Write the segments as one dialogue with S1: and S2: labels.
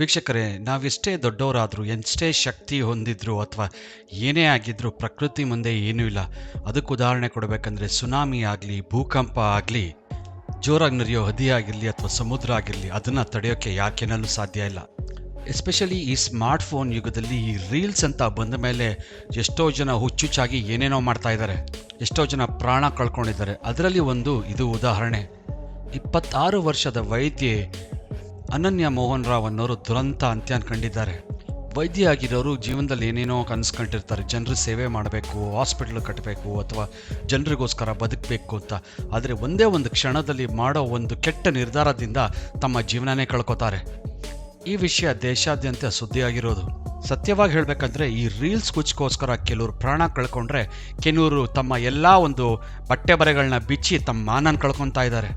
S1: ವೀಕ್ಷಕರೇ, ನಾವೆಷ್ಟೇ ದೊಡ್ಡವರಾದರೂ, ಎಷ್ಟೇ ಶಕ್ತಿ ಹೊಂದಿದ್ರು ಅಥವಾ ಏನೇ ಆಗಿದ್ರೂ ಪ್ರಕೃತಿ ಮುಂದೆ ಏನೂ ಇಲ್ಲ. ಅದಕ್ಕೆ ಉದಾಹರಣೆ ಕೊಡಬೇಕಂದ್ರೆ, ಸುನಾಮಿ ಆಗಲಿ, ಭೂಕಂಪ ಆಗಲಿ, ಜೋರಾಗಿ ನರಿಯೋ ಹದಿಯಾಗಿರಲಿ ಆಗಿರಲಿ ಅಥವಾ ಸಮುದ್ರ ಆಗಿರಲಿ, ಅದನ್ನು ತಡೆಯೋಕ್ಕೆ ಯಾಕೆನಲ್ಲೂ ಸಾಧ್ಯ ಇಲ್ಲ. ಎಸ್ಪೆಷಲಿ ಈ ಸ್ಮಾರ್ಟ್ಫೋನ್ ಯುಗದಲ್ಲಿ ಈ ರೀಲ್ಸ್ ಅಂತ ಬಂದ ಮೇಲೆ ಎಷ್ಟೋ ಜನ ಹುಚ್ಚುಚ್ಚಾಗಿ ಏನೇನೋ ಮಾಡ್ತಾ ಇದ್ದಾರೆ. ಎಷ್ಟೋ ಜನ ಪ್ರಾಣ ಕಳ್ಕೊಂಡಿದ್ದಾರೆ. ಅದರಲ್ಲಿ ಒಂದು ಇದು ಉದಾಹರಣೆ. ಇಪ್ಪತ್ತಾರು ವರ್ಷದ ವೈದ್ಯೆ ಅನನ್ಯ ಮೋಹನ್ ರಾವ್ ಅನ್ನೋರು ದುರಂತ ಅಂತ್ಯ ಕಂಡಿದ್ದಾರೆ ವೈದ್ಯ ಆಗಿರೋರು ಜೀವನದಲ್ಲಿ ಏನೇನೋ ಕನಸ್ಕೊಂಡಿರ್ತಾರೆ ಜನರ ಸೇವೆ ಮಾಡಬೇಕು ಹಾಸ್ಪಿಟ್ಲ್ ಕಟ್ಟಬೇಕು ಅಥವಾ ಜನರಿಗೋಸ್ಕರ ಬದುಕಬೇಕು ಅಂತ. ಆದರೆ ಒಂದೇ ಒಂದು ಕ್ಷಣದಲ್ಲಿ ಮಾಡೋ ಒಂದು ಕೆಟ್ಟ ನಿರ್ಧಾರದಿಂದ ತಮ್ಮ ಜೀವನನೇ ಕಳ್ಕೊತಾರೆ. ಈ ವಿಷಯ ದೇಶಾದ್ಯಂತ ಸುದ್ದಿಯಾಗಿರೋದು. ಸತ್ಯವಾಗಿ ಹೇಳಬೇಕಂದ್ರೆ ಈ ರೀಲ್ಸ್ ಕುಚ್ಕೋಸ್ಕರ ಕೆಲವರು ಪ್ರಾಣ ಕಳ್ಕೊಂಡ್ರೆ ಕೆಲವರು ತಮ್ಮ ಎಲ್ಲ ಒಂದು ಬಟ್ಟೆ ಬರೆಗಳನ್ನ ಬಿಚ್ಚಿ ತಮ್ಮ ಮಾನನ ಕಳ್ಕೊತಾ ಇದ್ದಾರೆ.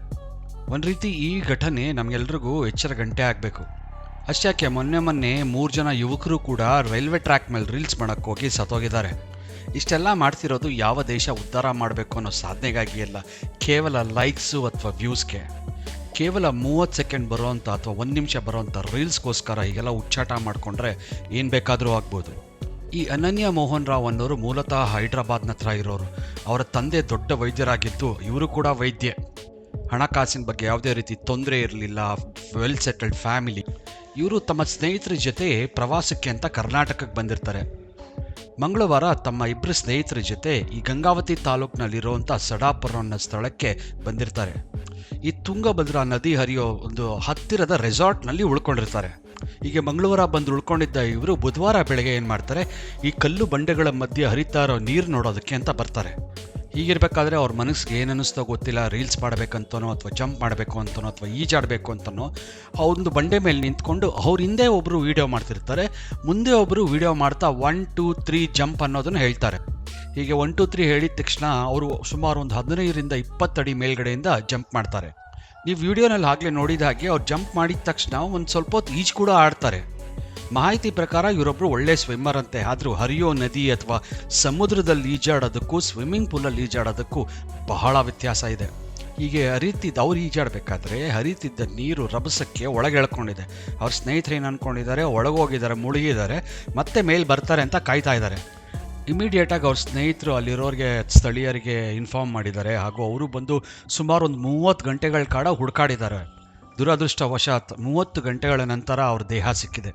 S1: ಒಂದು ರೀತಿ ಈ ಘಟನೆ ನಮಗೆಲ್ರಿಗೂ ಎಚ್ಚರ ಗಂಟೆ ಆಗಬೇಕು. ಅಷ್ಟಕ್ಕೆ ಮೊನ್ನೆ ಮೊನ್ನೆ ಮೂರು ಜನ ಯುವಕರು ಕೂಡ ರೈಲ್ವೆ ಟ್ರ್ಯಾಕ್ ಮೇಲೆ ರೀಲ್ಸ್ ಮಾಡೋಕ್ಕೆ ಹೋಗಿ ಸತ್ತೋಗಿದ್ದಾರೆ. ಇಷ್ಟೆಲ್ಲ ಮಾಡ್ತಿರೋದು ಯಾವ ದೇಶ ಉದ್ಧಾರ ಮಾಡಬೇಕು ಅನ್ನೋ ಸಾಧನೆಗಾಗಿ ಅಲ್ಲ ಕೇವಲ ಲೈಕ್ಸು ಅಥವಾ ವ್ಯೂಸ್ಗೆ ಕೇವಲ ಮೂವತ್ತು ಸೆಕೆಂಡ್ ಬರೋವಂಥ ಅಥವಾ ಒಂದು ನಿಮಿಷ ಬರೋವಂಥ ರೀಲ್ಸ್ಗೋಸ್ಕರ ಹೀಗೆಲ್ಲ ಉಚ್ಚಾಟ ಮಾಡಿಕೊಂಡ್ರೆ ಏನು ಬೇಕಾದರೂ ಆಗ್ಬೋದು. ಈ ಅನನ್ಯ ಮೋಹನ್ ರಾವ್ ಅನ್ನೋರು ಮೂಲತಃ ಹೈದ್ರಾಬಾದ್ನ ಹತ್ರ ಇರೋರು. ಅವರ ತಂದೆ ದೊಡ್ಡ ವೈದ್ಯರಾಗಿದ್ದು ಇವರು ಕೂಡ ವೈದ್ಯೆ. ಹಣಕಾಸಿನ ಬಗ್ಗೆ ಯಾವುದೇ ರೀತಿ ತೊಂದರೆ ಇರಲಿಲ್ಲ, ವೆಲ್ ಸೆಟಲ್ಡ್ ಫ್ಯಾಮಿಲಿ. ಇವರು ತಮ್ಮ ಸ್ನೇಹಿತರ ಜೊತೆ ಪ್ರವಾಸಕ್ಕೆ ಅಂತ ಕರ್ನಾಟಕಕ್ಕೆ ಬಂದಿರ್ತಾರೆ. ಮಂಗಳವಾರ ತಮ್ಮ ಇಬ್ಬರು ಸ್ನೇಹಿತರ ಜೊತೆ ಈ ಗಂಗಾವತಿ ತಾಲೂಕಿನಲ್ಲಿರುವಂಥ ಸಡಾಪುರ ಅನ್ನೋ ಸ್ಥಳಕ್ಕೆ ಬಂದಿರ್ತಾರೆ. ಈ ತುಂಗಭದ್ರಾ ನದಿ ಹರಿಯೋ ಒಂದು ಹತ್ತಿರದ ರೆಸಾರ್ಟ್ನಲ್ಲಿ ಉಳ್ಕೊಂಡಿರ್ತಾರೆ. ಹೀಗೆ ಮಂಗಳವಾರ ಬಂದು ಉಳ್ಕೊಂಡಿದ್ದ ಇವರು ಬುಧವಾರ ಬೆಳಗ್ಗೆ ಏನು ಮಾಡ್ತಾರೆ? ಈ ಕಲ್ಲು ಬಂಡೆಗಳ ಮಧ್ಯೆ ಹರಿತಾ ಇರೋ ನೀರು ನೋಡೋದಕ್ಕೆ ಅಂತ ಬರ್ತಾರೆ. ಹೀಗಿರ್ಬೇಕಾದ್ರೆ ಅವ್ರ ಮನಸ್ಸಿಗೆ ಏನು ಅನ್ನಿಸ್ತೋ ಗೊತ್ತಿಲ್ಲ, ರೀಲ್ಸ್ ಮಾಡಬೇಕಂತನೋ ಅಥವಾ ಜಂಪ್ ಮಾಡಬೇಕು ಅಂತನೋ ಅಥವಾ ಈಜಾಡಬೇಕು ಅಂತನೋ, ಆ ಒಂದು ಬಂಡೆ ಮೇಲೆ ನಿಂತ್ಕೊಂಡು ಅವ್ರ ಹಿಂದೆ ಒಬ್ಬರು ವೀಡಿಯೋ ಮಾಡ್ತಿರ್ತಾರೆ. ಮುಂದೆ ಒಬ್ಬರು ವೀಡಿಯೋ ಮಾಡ್ತಾ ಒನ್ ಟೂ ತ್ರೀ ಜಂಪ್ ಅನ್ನೋದನ್ನು ಹೇಳ್ತಾರೆ. ಹೀಗೆ ಒನ್ ಟು ತ್ರೀ ಹೇಳಿದ ತಕ್ಷಣ ಅವರು ಸುಮಾರು ಒಂದು ಹದಿನೈದರಿಂದ ಇಪ್ಪತ್ತಡಿ ಮೇಲ್ಗಡೆಯಿಂದ ಜಂಪ್ ಮಾಡ್ತಾರೆ. ನೀವು ವಿಡಿಯೋನಲ್ಲಿ ಆಗಲೇ ನೋಡಿದ ಹಾಗೆ ಅವ್ರು ಜಂಪ್ ಮಾಡಿದ ತಕ್ಷಣ ಒಂದು ಸ್ವಲ್ಪ ಹೊತ್ತು ಈಜು ಕೂಡ ಆಡ್ತಾರೆ. ಮಾಹಿತಿ ಪ್ರಕಾರ ಇವರೊಬ್ಬರು ಒಳ್ಳೆ ಸ್ವಿಮ್ಮರ್ ಅಂತೆ, ಆದರೂ ಹರಿಯೋ ನದಿ ಅಥವಾ ಸಮುದ್ರದಲ್ಲಿ ಈಜಾಡೋದಕ್ಕೂ ಸ್ವಿಮ್ಮಿಂಗ್ ಪೂಲಲ್ಲಿ ಈಜಾಡೋದಕ್ಕೂ ಬಹಳ ವ್ಯತ್ಯಾಸ ಇದೆ. ಹೀಗೆ ಹರಿತಿದ್ದ, ಅವ್ರು ಈಜಾಡಬೇಕಾದ್ರೆ ಹರಿತಿದ್ದ ನೀರು ರಭಸಕ್ಕೆ ಒಳಗೆ ಎಳ್ಕೊಂಡಿದೆ. ಅವ್ರ ಸ್ನೇಹಿತರು ಏನು ಅಂದ್ಕೊಂಡಿದ್ದಾರೆ ಒಳಗೋಗಿದ್ದಾರೆ, ಮುಳುಗಿದ್ದಾರೆ, ಮತ್ತೆ ಮೇಲೆ ಬರ್ತಾರೆ ಅಂತ ಕಾಯ್ತಾ ಇದ್ದಾರೆ. ಇಮಿಡಿಯೇಟಾಗಿ ಅವ್ರ ಸ್ನೇಹಿತರು ಅಲ್ಲಿರೋರಿಗೆ ಸ್ಥಳೀಯರಿಗೆ ಇನ್ಫಾರ್ಮ್ ಮಾಡಿದ್ದಾರೆ ಹಾಗೂ ಅವರು ಬಂದು ಸುಮಾರು ಒಂದು ಮೂವತ್ತು ಗಂಟೆಗಳ ಕಾಡ ಹುಡುಕಾಡಿದ್ದಾರೆ. ದುರದೃಷ್ಟವಶಾತ್ ಮೂವತ್ತು ಗಂಟೆಗಳ ನಂತರ ಅವ್ರ ದೇಹ ಸಿಕ್ಕಿದೆ.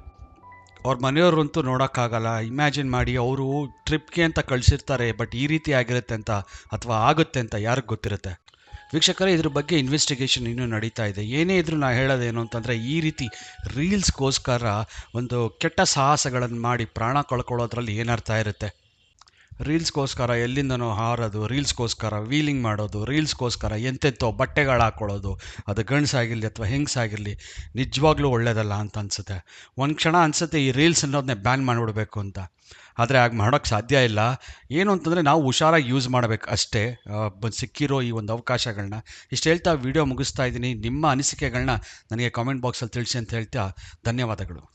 S1: ಅವ್ರ ಮನೆಯವ್ರಂತೂ ನೋಡೋಕ್ಕಾಗಲ್ಲ. ಇಮ್ಯಾಜಿನ್ ಮಾಡಿ ಅವರು ಟ್ರಿಪ್ಗೆ ಅಂತ ಕಳಿಸಿರ್ತಾರೆ ಬಟ್ ಈ ರೀತಿ ಆಗಿರುತ್ತೆ ಅಂತ ಅಥವಾ ಆಗುತ್ತೆ ಅಂತ ಯಾರಿಗೆ ಗೊತ್ತಿರುತ್ತೆ? ವೀಕ್ಷಕರೇ, ಇದ್ರ ಬಗ್ಗೆ ಇನ್ವೆಸ್ಟಿಗೇಷನ್ ಇನ್ನೂ ನಡೀತಾ ಇದೆ. ಏನೇ ಇದ್ರೂ ನಾ ಹೇಳೋದೇನು ಅಂತಂದರೆ, ಈ ರೀತಿ ರೀಲ್ಸ್ಗೋಸ್ಕರ ಒಂದು ಕೆಟ್ಟ ಸಾಹಸಗಳನ್ನು ಮಾಡಿ ಪ್ರಾಣ ಕಳ್ಕೊಳ್ಳೋದ್ರಲ್ಲಿ ಏನರ್ಥ ಇರುತ್ತೆ? ರೀಲ್ಸ್ಗೋಸ್ಕರ ಎಲ್ಲಿಂದನೋ ಹಾರೋದು, ರೀಲ್ಸ್ಗೋಸ್ಕರ ವೀಲಿಂಗ್ ಮಾಡೋದು, ರೀಲ್ಸ್ಗೋಸ್ಕರ ಎಂತೆಂಥೋ ಬಟ್ಟೆಗಳು ಹಾಕ್ಕೊಳ್ಳೋದು ಅದು ಗಂಡಸಾಗಿರಲಿ ಅಥವಾ ಹೆಂಗಸಾಗಿರಲಿ ನಿಜವಾಗ್ಲೂ ಒಳ್ಳೇದಲ್ಲ ಅಂತ ಅನಿಸುತ್ತೆ. ಒಂದು ಕ್ಷಣ ಅನಿಸುತ್ತೆ ಈ ರೀಲ್ಸ್ ಅನ್ನೋದನ್ನೇ ಬ್ಯಾನ್ ಮಾಡಿಬಿಡ್ಬೇಕು ಅಂತ. ಆದರೆ ಹಾಗೆ ಮಾಡೋಕ್ಕೆ ಸಾಧ್ಯ ಇಲ್ಲ. ಏನು ಅಂತಂದರೆ ನಾವು ಹುಷಾರಾಗಿ ಯೂಸ್ ಮಾಡಬೇಕು ಅಷ್ಟೇ. ಸಿಕ್ಕಿರೋ ಈ ಒಂದು ಅವಕಾಶಗಳನ್ನ ಇಷ್ಟು ಹೇಳ್ತಾ ವಿಡಿಯೋ ಮುಗಿಸ್ತಾ ಇದ್ದೀನಿ. ನಿಮ್ಮ ಅನಿಸಿಕೆಗಳನ್ನ ನನಗೆ ಕಾಮೆಂಟ್ ಬಾಕ್ಸಲ್ಲಿ ತಿಳಿಸಿ ಅಂತ ಹೇಳ್ತಾ ಧನ್ಯವಾದಗಳು.